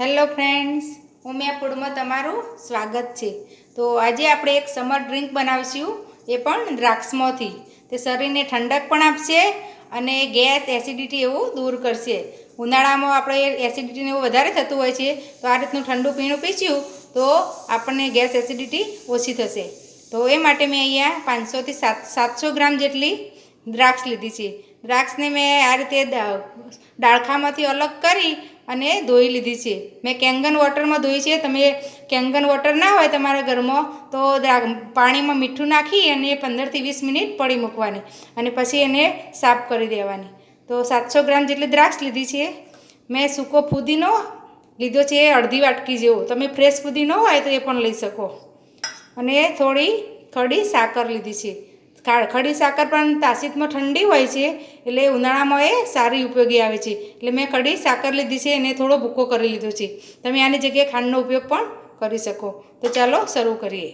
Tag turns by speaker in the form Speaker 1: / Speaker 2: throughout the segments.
Speaker 1: Hello friends Umiya ફૂડમાં તમારું સ્વાગત છે. તો આજે આપણે એક સમર ડ્રિંક બનાવીશું, એ પણ દ્રાક્ષમાંથી. તે શરીરને ઠંડક પણ આપશે અને ગેસ એસિડિટી એવું દૂર કરશે. ઉનાળામાં આપણે એસિડિટીને એવું વધારે થતું હોય છે, તો આ રીતનું ઠંડુ પીણું પીશું, તો આપણને ગેસ એસિડિટી ઓછી થશે. તો એ માટે મેં અહીંયા પાંચસોથી સાત સાતસો ગ્રામ જેટલી દ્રાક્ષ લીધી છે. દ્રાક્ષને મેં આ રીતે ડાળખામાંથી અલગ કરી અને ધોઈ લીધી છે. મેં કેંગન વોટરમાં ધોઈ છે. તમે કેંગન વોટર ના હોય તમારા ઘરમાં, તો પાણીમાં મીઠું નાખી અને પંદરથી વીસ મિનિટ પડી મૂકવાની અને પછી એને સાફ કરી દેવાની. તો સાતસો ગ્રામ જેટલી દ્રાક્ષ લીધી છે. મેં સૂકો ફુદીનો લીધો છે, અડધી વાટકી જેવો. તમે ફ્રેશ ફુદીનો હોય તો એ પણ લઈ શકો. અને થોડી થોડી સાકર લીધી છે. ખડી સાકર પણ તાસીતમાં ઠંડી હોય છે, એટલે ઉનાળામાં એ સારી ઉપયોગી આવે છે. એટલે મેં ખડી સાકર લીધી છે, એને થોડો ભૂકો કરી લીધો છે. તમે આની જગ્યાએ ખાંડનો ઉપયોગ પણ કરી શકો. તો ચાલો શરૂ કરીએ.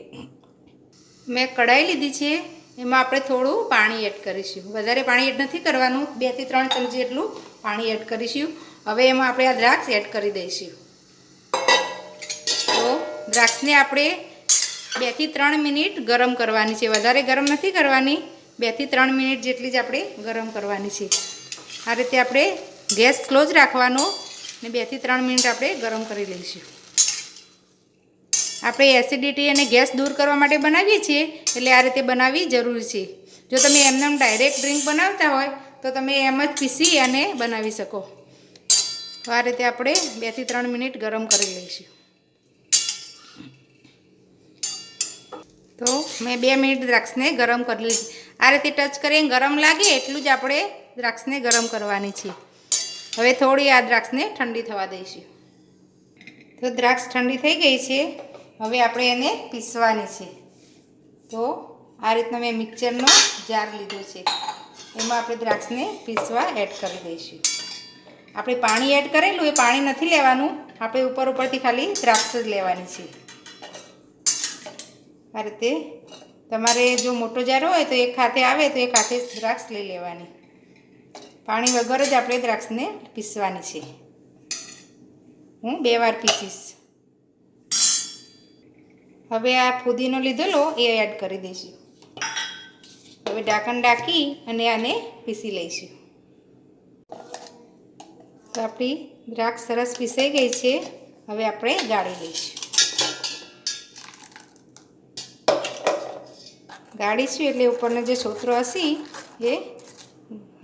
Speaker 1: મેં કઢાઈ લીધી છે, એમાં આપણે થોડું પાણી એડ કરીશું. વધારે પાણી એડ નથી કરવાનું બેથી ત્રણ ચમચી એટલું પાણી એડ કરીશું. હવે એમાં આપણે આ દ્રાક્ષ એડ કરી દઈશું. તો દ્રાક્ષને આપણે બેથી ત્રણ મિનિટ ગરમ કરવાની છે. વધારે ગરમ નથી કરવાની. બેથી ત્રણ મિનિટ જેટલી જ આપણે ગરમ કરવાની છે. આ રીતે આપણે ગેસ ક્લોઝ રાખવાનો ને બેથી ત્રણ મિનિટ આપણે ગરમ કરી લઈશું. આપણે એસિડિટી અને ગેસ દૂર કરવા માટે બનાવીએ છીએ, એટલે આ રીતે બનાવવી જરૂરી છે. જો તમે એમને ડાયરેક્ટ ડ્રિંક બનાવતા હોય, તો તમે એમ જ પીસી અને બનાવી શકો. તો આ રીતે આપણે બેથી ત્રણ મિનિટ ગરમ કરી લઈશું. તો મેં બે મિનિટ દ્રાક્ષને ગરમ કરી લીધી. આ રીતે ટચ કરીને ગરમ લાગે એટલું જ આપણે દ્રાક્ષને ગરમ કરવાની છે. હવે થોડી આ દ્રાક્ષને ઠંડી થવા દઈશું. તો દ્રાક્ષ ઠંડી થઈ ગઈ છે. હવે આપણે એને પીસવાની છે. તો આ રીતનો મેં મિક્સરનો જાર લીધો છે. એમાં આપણે દ્રાક્ષને પીસવા એડ કરી દઈશું. આપણે પાણી એડ કરેલું, એ પાણી નથી લેવાનું. આપણે ઉપર ઉપરથી ખાલી દ્રાક્ષ જ લેવાની છે. આ રીતે તમારે જો મોટો જારો હોય તો એક હાથે આવે તો એક હાથે દ્રાક્ષ લઈ લેવાની. પાણી વગર જ આપણે દ્રાક્ષને પીસવાની છે. હું બે વાર પીસીશ. હવે આ ફુદીનો લીધેલો એ એડ કરી દઈશું. હવે ઢાંકણ ઢાંકી અને આને પીસી લઈશું. તો આપણી દ્રાક્ષ સરસ પીસાઈ ગઈ છે. હવે આપણે ગાળી લઈશું. ગાળીશું એટલે ઉપરનો જે છોતરો હશે, એ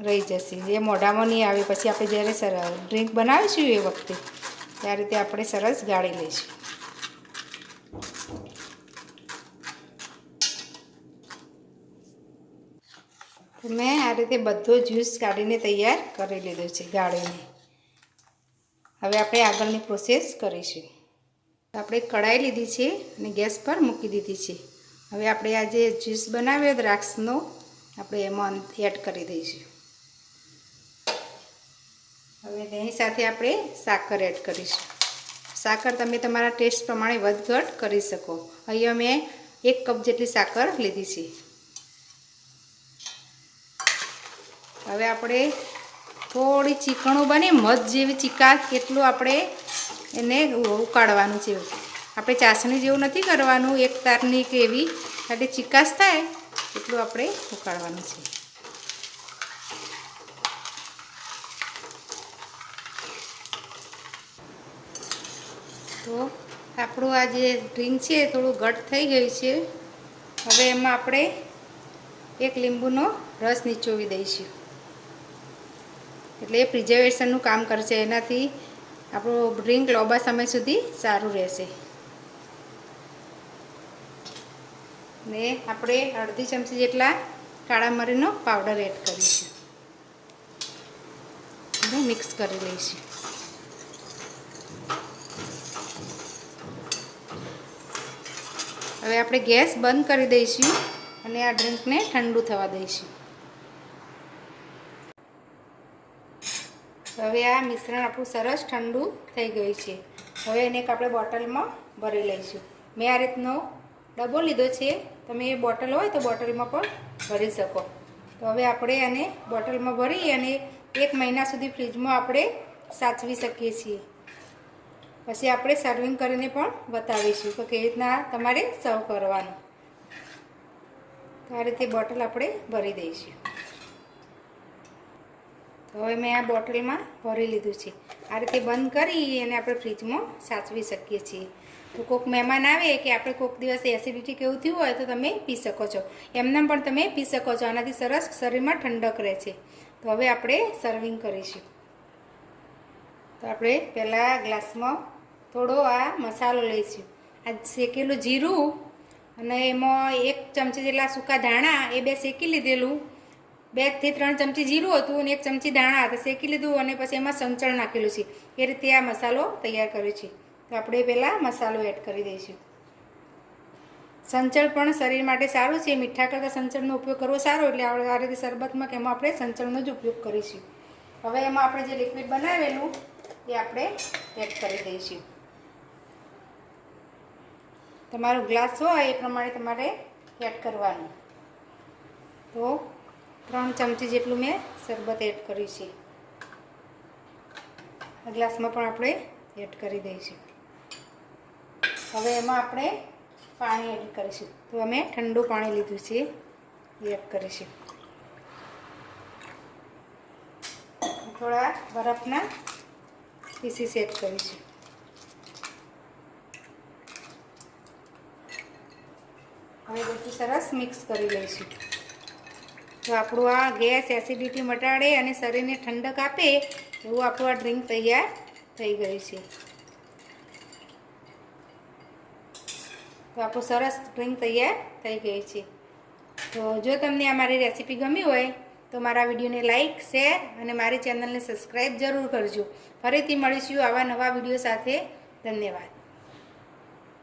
Speaker 1: રહી જશે. એ મોઢામાં નહીં આવે. પછી આપણે જ્યારે સર, ડ્રિંક બનાવીશું એ વખતે, ત્યારે તે આપણે સરસ ગાળી લઈશું. મેં આ રીતે બધો જ્યુસ કાઢીને તૈયાર કરી લીધો છે ગાળીને. હવે આપણે આગળની પ્રોસેસ કરીશું. આપણે કઢાઈ લીધી છે અને ગેસ પર મૂકી દીધી છે. હવે આપણે આ જે જ્યુસ બનાવ્યો દ્રાક્ષનો. આપણે એમાં એડ કરી દઈશું. હવે દહીં સાથે આપણે સાકર એડ કરીશું. સાકર તમે તમારા ટેસ્ટ પ્રમાણે વધઘટ કરી શકો. અહીંયા મેં એક કપ જેટલી સાકર લીધી છે. હવે આપણે થોડી ચીકણું બને, મધ જેવી ચીકાશ, એટલું આપણે એને ઉકાળવાનું છે. આપણે ચાસણી જેવું નથી કરવાનું. એક તારની કે એવી એટલે ચિકાસ થાય, એટલું આપણે ઉકાળવાનું છે. તો આપણું આ જે ડ્રિંક છે થોડું ઘટ થઈ ગયું છે. હવે એમાં આપણે એક લીંબુનો રસ નીચોવી દઈશું. એટલે એ પ્રિઝર્વેશનનું કામ કરશે. એનાથી આપણું ડ્રિંક લાંબા સમય સુધી સારું રહેશે. ને આપણે અડધી ચમચી જેટલા કાળા મરીનો પાવડર એડ કરીશું. મિક્સ કરી લઈશું. હવે આપણે ગેસ બંધ કરી દઈશું અને આ ડ્રિંકને ઠંડુ થવા દઈશું. હવે આ મિશ્રણ આપણું સરસ ઠંડુ થઈ ગયું છે. હવે એને એક આપણે બોટલમાં ભરી લઈશું. મેં આ રીતનો ડબ્બો લીધો છે. તમે એ બોટલ હોય તો બોટલમાં પણ ભરી શકો. તો હવે આપણે આને બોટલમાં ભરી અને એક મહિના સુધી ફ્રીજમાં આપણે સાચવી શકીએ છીએ. પછી આપણે સર્વિંગ કરીને પણ બતાવીશું તો કેવી રીતના તમારે સર્વ કરવાનું. તો આ રીતે બોટલ આપણે ભરી દઈશું. તો હવે મેં આ બોટલમાં ભરી લીધું છે. આ રીતે બંધ કરી અને આપણે ફ્રીજમાં સાચવી શકીએ છીએ. તો કોઈક મહેમાન આવે કે આપણે કોઈક દિવસ એસિડિટી કેવું થયું હોય તો તમે પી શકો છો. એમને પણ તમે પી શકો છો. આનાથી સરસ શરીરમાં ઠંડક રહે છે. તો હવે આપણે સર્વિંગ કરીશું. તો આપણે પહેલાં ગ્લાસમાં થોડો આ મસાલો લઈશું. આ શેકેલું જીરું અને એમાં એક ચમચી જેટલા સૂકા ધાણા, એ બે શેકી લીધેલું. બેથી ત્રણ ચમચી જીરું હતું અને એક ચમચી ધાણા હતા. શેકી લીધું અને પછી એમાં સંચળ નાખેલું છે. એ રીતે આ મસાલો તૈયાર કર્યો છે. તો આપણે પહેલાં મસાલો એડ કરી દઈશું. સંચળ પણ શરીર માટે સારું છે. મીઠા કરતાં સંચળનો ઉપયોગ કરવો સારો, એટલે આપણે આ રીતે શરબતમાં કે એમાં આપણે સંચળનો જ ઉપયોગ કરીશું. હવે એમાં આપણે જે લિક્વિડ બનાવેલું, એ આપણે એડ કરી દઈશું. તમારો ગ્લાસ હોય એ પ્રમાણે તમારે એડ કરવાનું. તો ત્રણ ચમચી જેટલું મેં શરબત એડ કર્યું છે. આ ગ્લાસમાં પણ આપણે એડ કરી દઈશું. હવે એમાં આપણે પાણી એડ કરીશું. તો અમે ઠંડુ પાણી લીધું છે. એડ કરીશું. થોડા બરફના પીસીસ એડ કરીશું. હવે બધું સરસ મિક્સ કરી લઈશું. તો આપણું આ ગેસ એસિડિટી મટાડે અને શરીરને ઠંડક આપે, એવું આપણું આ ડ્રિંક તૈયાર થઈ ગયું છે. તો આપણું સરસ ડ્રિંક તૈયાર થઈ ગઈ છે. તો જો તમને આ મારી રેસીપી ગમી હોય, તો મારા વિડીયોને લાઇક શેર અને મારી ચેનલને સબસ્ક્રાઈબ જરૂર કરજો. ફરીથી મળીશું આવા નવા વીડિયો સાથે. ધન્યવાદ.